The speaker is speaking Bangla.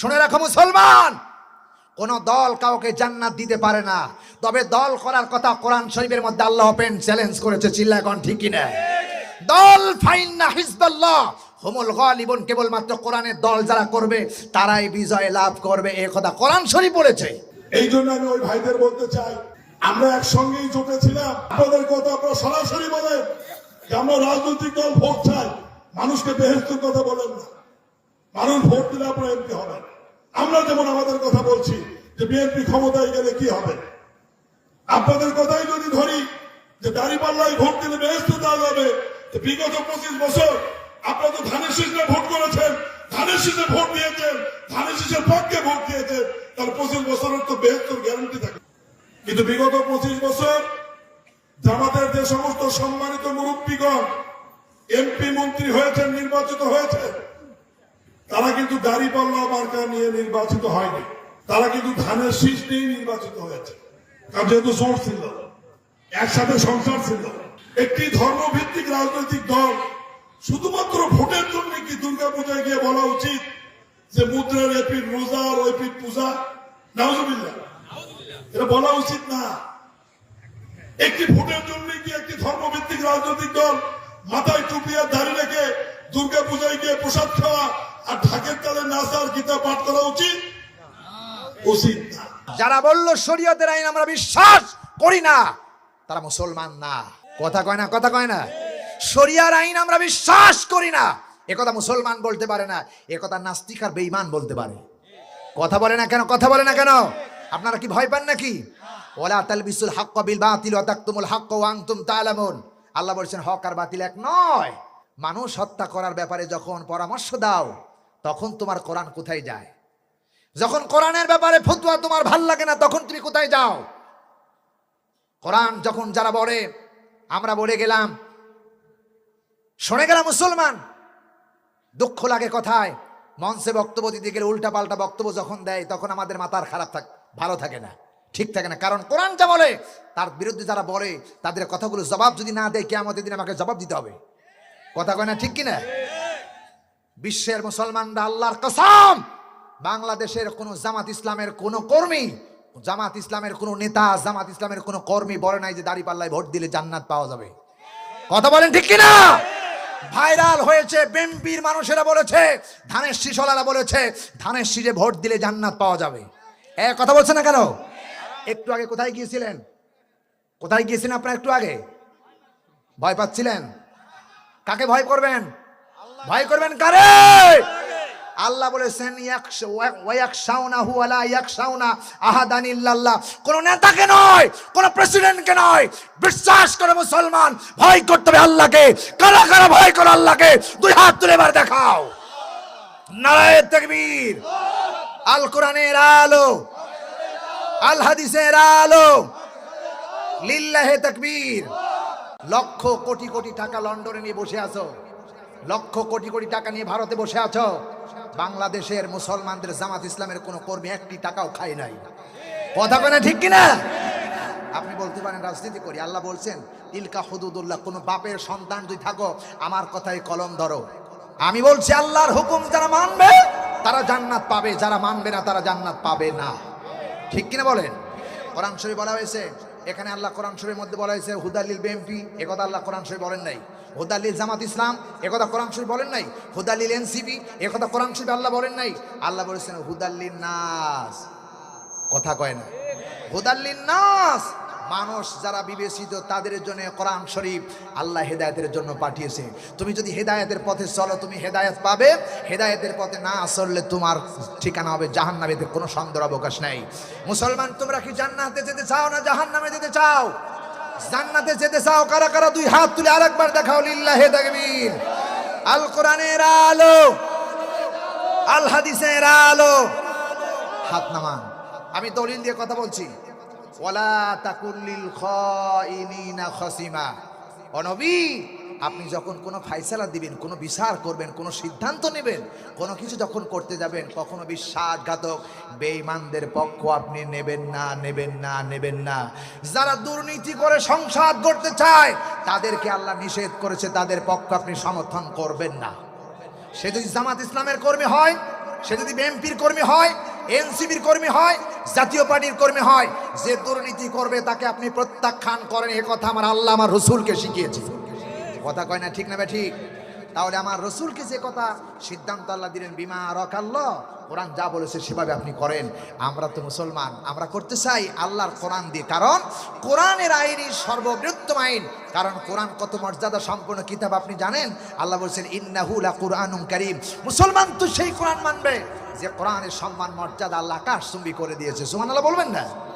শুনে রাখো মুসলমান, কোন দল কাউকে জান্নাত দিতে পারে না। তবে দল করার কথা কোরআন শরীফের মধ্যে আল্লাহ পেন চ্যালেঞ্জ করেছে চিল্লা এখন ঠিকই না দল ফাইন্না হিজবাল্লাহ, হুমুল গালিবুন কেবলমাত্র কোরআনের দল যারা করবে, তারাই বিজয় লাভ করবে, এ কথা কোরআন শরীফ বলেছে। এই জন্য আমি ওই ভাইদের বলতে চাই, আমরা একসঙ্গেই জোটেছিলাম, আপনাদের কথা আপনারা সরাসরি বলেন যে আমরা রাজনৈতিক দল ভোট চাই, মানুষকে বেহেস্তের কথা বলেন না। মানুষ ভোট দিলে আপনারা এমপি হবেন আমরা যেমন আমাদের কথা বলছি যে বিএনপি ক্ষমতায় গেলে কি হবে? আপনাদের কথাই যদি ধরি যে দাঁড়িপাল্লায় ভোট দিলে বেহেস্ত দেওয়া যাবে বিগত পঁচিশ বছর আপনারা তো ধানের শীষে ভোট করেছেন, ধানের শীষে ভোট দিয়েছেন, ধানের শীষের পক্ষে ভোট দিয়েছেন তাহলে পঁচিশ বছরের তো বেহস্তর গ্যারান্টি থাকে। কিন্তু বিগত পঁচিশ বছর জামাতের যে সমস্ত সম্মানিত মুরব্বীগণ, এমপি মন্ত্রী হয়েছেন, নির্বাচিত হয়েছে তারা কিন্তু দাড়িপাল্লা মার্কা নিয়ে নির্বাচিত হয়নি। তারা কিন্তু ধানের শীষ নিয়ে নির্বাচিত হয়েছে। কারণ যেহেতু জোর ছিল, একসাথে সংসার ছিল। একটি ধর্মভিত্তিক রাজনৈতিক দল শুধুমাত্র ভোটের জন্য কি দুর্গা পূজায় গিয়ে বলা উচিত যে মুদ্রার এপিট রোজা ওইপিট পূজা? নাউজুবিল্লাহ। এটা বলা উচিত না। একটি ভোটের জন্য কি একটি ধর্মভিত্তিক রাজনৈতিক দল মাথায় টুপি আর দাড়ি রেখে দুর্গা পূজায় গিয়ে প্রসাদ খাওয়া আর ঢাকের তালে নাচ আর গীতা পাঠ করা উচিত? উচিত না। যারা বলল শরীয়তের আইন আমরা বিশ্বাস করি না তারা মুসলমান না। কথা কয় না কথা কয় না। শরিয়ার আইন আমরা বিশ্বাস করি না। একথা মুসলমান বলতে পারে না একথা নাস্তিক আর বেঈমান বলতে পারে। কথা বলে না কেন কথা বলে না কেন? আপনারা কি ভয় পান নাকি? ওলা তালবিসুল হাক্ক বিল বাতিল ওয়া তাকতুমুল হাক্ক ওয়া আনতুম তাআলামুন আল্লাহ বলছেন হক আর বাতিল এক নয়। মানুষ হত্যা করার ব্যাপারে যখন পরামর্শ দাও তখন তোমার কোরআন কোথায় যায়? যখন কোরআনের ব্যাপারে ফতুয়া তোমার ভালো লাগে না, তখন তুমি কোথায় যাও? কোরআন যখন যারা বলে, আমরা বলে গেলাম, শুনে গেলাম মুসলমান, দুঃখ লাগে কথায়, মঞ্চে বক্তব্য দিতে গেলে উল্টা পাল্টা বক্তব্য যখন দেয়, তখন আমাদের মাথার খারাপ থাক, ভালো থাকে না, ঠিক থাকে না। কারণ কোরআন যা বলে, তার বিরুদ্ধে যারা বলে, তাদের কথাগুলো জবাব যদি না দেয় কে আমাদের দিন আমাকে জবাব দিতে হবে। কথা কয় না ঠিক কিনা? বিশ্বের মুসলমানরা আল্লাহর কসম, বাংলাদেশের কোন জামাত ইসলামের কোন কর্মী, জামাত ইসলামের কোন নেতা, জামাত ইসলামের কোন কর্মী বলে নাই যে দাড়ি পাল্লায় ভোট দিলে জান্নাত পাওয়া যাবে। কথা বলেন ঠিক কিনা? ভাইরাল হয়েছে বেম্পির মানুষেরা বলেছে, ধানের শিশলারা বলেছে, ধানের শীষে ভোট দিলে জান্নাত পাওয়া যাবে। এ কথা বলছে না কেন? একটু আগে কোথায় গিয়েছিলেন? কোথায় গিয়েছিলেন আপনার একটু আগে? ভয় পাচ্ছিলেন? কাকে ভয় করবেন? ভয় করবেন কারে? আল্লাহ বলেছেন কোন নেতাকে নয়, কোন প্রেসিডেন্টকে নয়। বিশ্বাস করে মুসলমান, ভয় করতে হবে আল্লাহকে। কারা কারা ভয় করে আল্লাহকে? দুই হাত তুলে এবার দেখাও। নারায়ে তাকবীর। আল কোরআনের আলো। আল হাদিসের আলো। লিল্লাহে তাকবীর। লক্ষ কোটি কোটি টাকা লন্ডনে নিয়ে বসে আছো। লক্ষ কোটি কোটি টাকা নিয়ে ভারতে বসে আছো? বাংলাদেশের মুসলমানদের জামাত ইসলামের কোনো কর্মী একটি টাকাও খায় নাই। কথা কেনা ঠিক কিনা? আপনি বলতে পারেন, রাজনীতি করি। আল্লাহ বলছেন, ইলকা হুদুদুল্লাহ, কোনো বাপের সন্তান যদি থাকো, আমার কথাই কলম ধরো। আমি বলছি, আল্লাহর হুকুম যারা মানবে, তারা জান্নাত পাবে। যারা মানবে না, তারা জান্নাত পাবে না। ঠিক কিনা বলেন? কোরআন শরীফ বলা হয়েছে, এখানে আল্লাহ কোরআন শরীফের মধ্যে বলা হয়েছে হুদালিল বিএমপি, একথা আল্লাহ কোরআন শরীফ বলেন নাই। হুদালিল জামাত ইসলাম একথা কোরআন শরীফ বলেন নাই? হুদালিল এনসিপি একথা কোরআন শরীফ আল্লাহ বলেন নাই? আল্লাহ বলেছেন, হুদাল্লিন নাস। কথা কয় না। হুদাল্লিন নাস। মানুষ যারা বিবেচিত, তাদের জন্য কোরআন শরীফ আল্লাহ হেদায়তের জন্য পাঠিয়েছে। তুমি যদি হেদায়তের পথে চলো, তুমি হেদায়ত পাবে। হেদায়তের পথে না চললে তোমার ঠিকানা হবে জাহান্নামে এতে কোনো সন্দেহ অবকাশ নাই। মুসলমান, তোমরা কি জান্নাতে যেতে চাও না জাহান্নামে যেতে চাও? জান্নাতে যেতে চাও, কারা কারা দুই হাত তুলে আরেকবার দেখাও, লিল্লাহে তাকবীর। আল কোরআনের আলো, আল হাদিসের আলো। হাত নামান। আমি দলিল দিয়ে কথা বলছি। ওয়ালা তাকুল্লিল খাইনিনা খসিমা। ও নবী আপনি যখন কোনো ফাইসালা দিবেন, কোনো বিচার করবেন, কোনো সিদ্ধান্ত নেবেন, কোনো কিছু যখন করতে যাবেন, কখনো বিশ্বাসঘাতক বেঈমানদের পক্ষ আপনি নেবেন না নেবেন না নেবেন না। যারা দুর্নীতি করে সংসার করতে চায়, তাদেরকে আল্লাহ নিষেধ করেছে, তাদের পক্ষ আপনি সমর্থন করবেন না। সে যদি জামাত ইসলামের কর্মী হয়, সে যদি বিএনপির কর্মী হয়, এনসিপির কর্মী হয়, জাতীয় পার্টির কর্মী হয়, যে দুর্নীতি করবে তাকে আপনি প্রত্যাখ্যান করেন, এ কথা আমার আল্লাহ আমার রসুলকে শিখিয়েছে। কথা কয় না ঠিক না ঠিক? তাহলে আমার রসুলকে যে কথা সিদ্ধান্ত আল্লাহ দিলেন, বিমা রকাল্লাহ কোরআন যা বলেছে সেভাবে আপনি করেন। আমরা তো মুসলমান, আমরা করতে চাই আল্লাহর কোরআন দিয়ে। কারণ কোরআনের আইনই সর্ববৃহত্তম আইন। কারণ কোরআন কত মর্যাদা সম্পূর্ণ কিতাব আপনি জানেন? আল্লাহ বলছেন ইন্নাহুলা কোরআনুম করিম। মুসলমান তো সেই কোরআন মানবে। যে কোরআনের সম্মান, মর্যাদা আল্লাহ আকাশ চুম্বি করে দিয়েছে। সুমান আল্লাহ বলবেন না?